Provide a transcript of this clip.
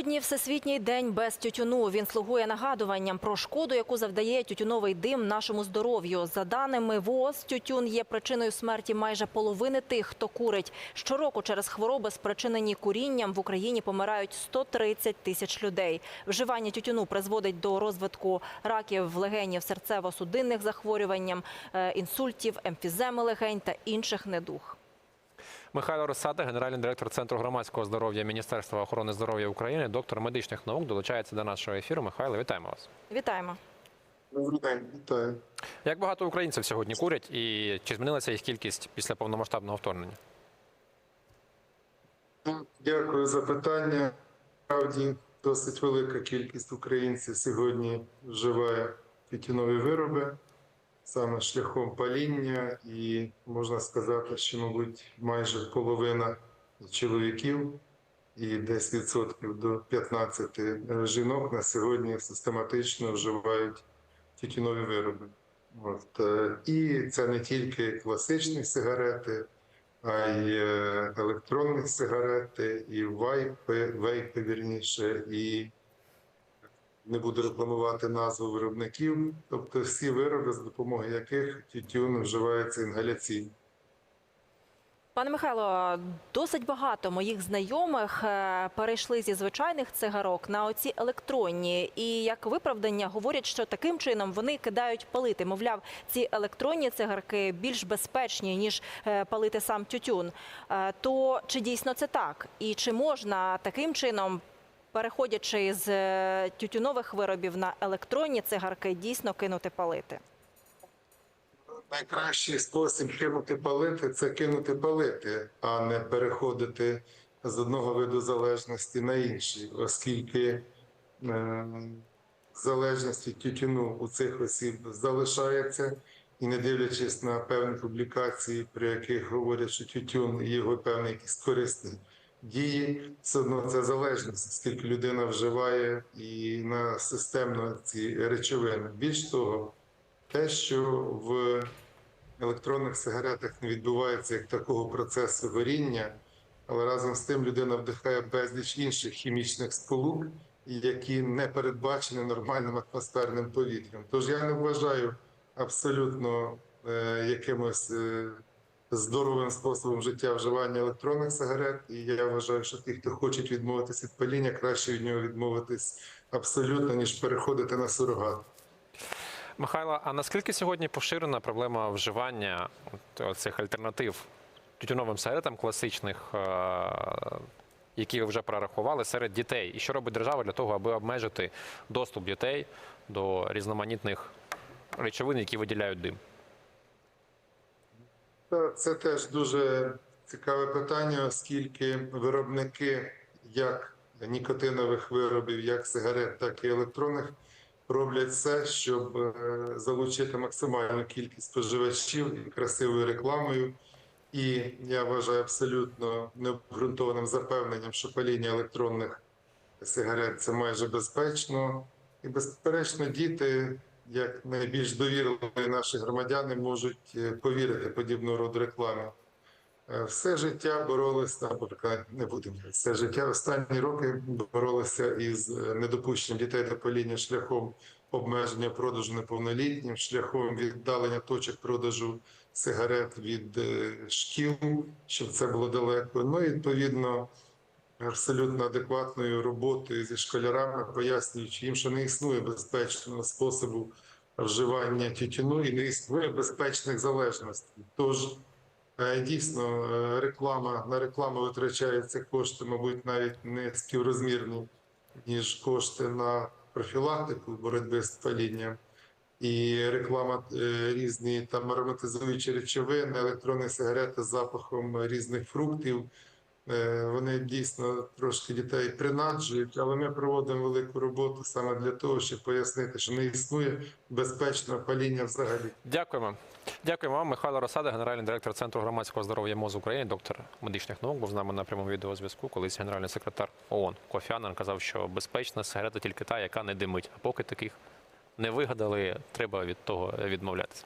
Сьогодні всесвітній день без тютюну. Він слугує нагадуванням про шкоду, яку завдає тютюновий дим нашому здоров'ю. За даними ВООЗ, тютюн є причиною смерті майже половини тих, хто курить. Щороку через хвороби, спричинені курінням, в Україні помирають 130 тисяч людей. Вживання тютюну призводить до розвитку раків легенів, серцево-судинних захворювань, е, інсультів, емфіземи легень та інших недуг. Михайло Росата, генеральний директор Центру громадського здоров'я Міністерства охорони здоров'я України, доктор медичних наук, долучається до нашого ефіру. Михайло, вітаємо вас. Вітаємо. Добрий день, вітаю. Як багато українців сьогодні курять, і чи змінилася їх кількість після повномасштабного вторгнення? Дякую за питання. Справді досить велика кількість українців сьогодні вживає тютюнові вироби саме шляхом паління, і можна сказати, що, мабуть, майже половина чоловіків і десь відсотків до 15 жінок на сьогодні систематично вживають тютюнові вироби. От. е, І це не тільки класичні сигарети, а й е, електронні сигарети, і вайпи, вейпи вірніше, і не буду рекламувати назву виробників, тобто всі вироби, за допомогою яких тютюн вживається інгаляційно. Пане Михайло, досить багато моїх знайомих е, перейшли зі звичайних цигарок на оці електронні. І як виправдання говорять, що таким чином вони кидають палити. Мовляв, ці електронні цигарки більш безпечні ніж е, палити сам тютюн. Е, То чи дійсно це так? І чи можна таким чином, переходячи з е, тютюнових виробів на електронні цигарки, дійсно кинути палити? Найкращий спосіб кинути палити це кинути палити, а не переходити з одного виду залежності на інший, оскільки е, залежність від тютюну у цих осіб залишається, і не дивлячись на певні публікації, при яких говорять, що тютюн і його певні якісь корисні дії, все одно це залежність, оскільки людина вживає і на системно ці речовини. Більш того, те, що в електронних сигаретах не відбувається як такого процесу горіння, але разом з тим людина вдихає безліч інших хімічних сполук, які не передбачені нормальним атмосферним повітрям. Тож я не вважаю абсолютно е, якимось е, здоровим способом життя вживання електронних сигарет. І я вважаю, що ті, хто хочуть відмовитись від паління, краще від нього відмовитись абсолютно, ніж переходити на сурогат. Михайло, а наскільки сьогодні поширена проблема вживання цих альтернатив тютюновим сигаретам класичних, е, які ви вже прорахували серед дітей? І що робить держава для того, аби обмежити доступ дітей до різноманітних речовин, які виділяють дим? Це теж дуже цікаве питання, оскільки виробники як нікотинових виробів, як сигарет, так і електронних роблять все, щоб е, залучити максимальну кількість споживачів красивою рекламою. І я вважаю абсолютно необґрунтованим запевненням, що паління електронних сигарет це майже безпечно. І, безперечно, діти, як найбільш довірливі наші громадяни, можуть е, повірити подібного роду рекламі. Е, Все життя боролися, або не будемо все життя. Останні роки боролися із е, недопущенням дітей до паління шляхом обмеження продажу неповнолітнім, шляхом віддалення точок продажу сигарет від шкіл, щоб це було далеко. Ну і відповідно абсолютно адекватною роботою зі школярами, пояснюючи їм, що не існує безпечного способу вживання тютюну і не існує безпечних залежностей. Тож е, дійсно е, реклама на рекламу витрачаються кошти, мабуть, навіть не співрозмірні, ніж кошти на профілактику боротьби з палінням. І реклама е, різні там ароматизуючі речовини, електронні сигарети з запахом різних фруктів. Е, Вони дійсно трошки дітей принаджують, але ми проводимо велику роботу саме для того, щоб пояснити, що не існує безпечного паління взагалі. Дякуємо. Дякуємо вам, Михайло Росада, генеральний директор Центру громадського здоров'я МОЗ України, доктор медичних наук, був з нами на прямому відеозв'язку. Колись генеральний секретар ООН Кофі Аннан казав, що безпечна сигарета тільки та, яка не димить. А поки таких не вигадали, треба від того відмовлятися.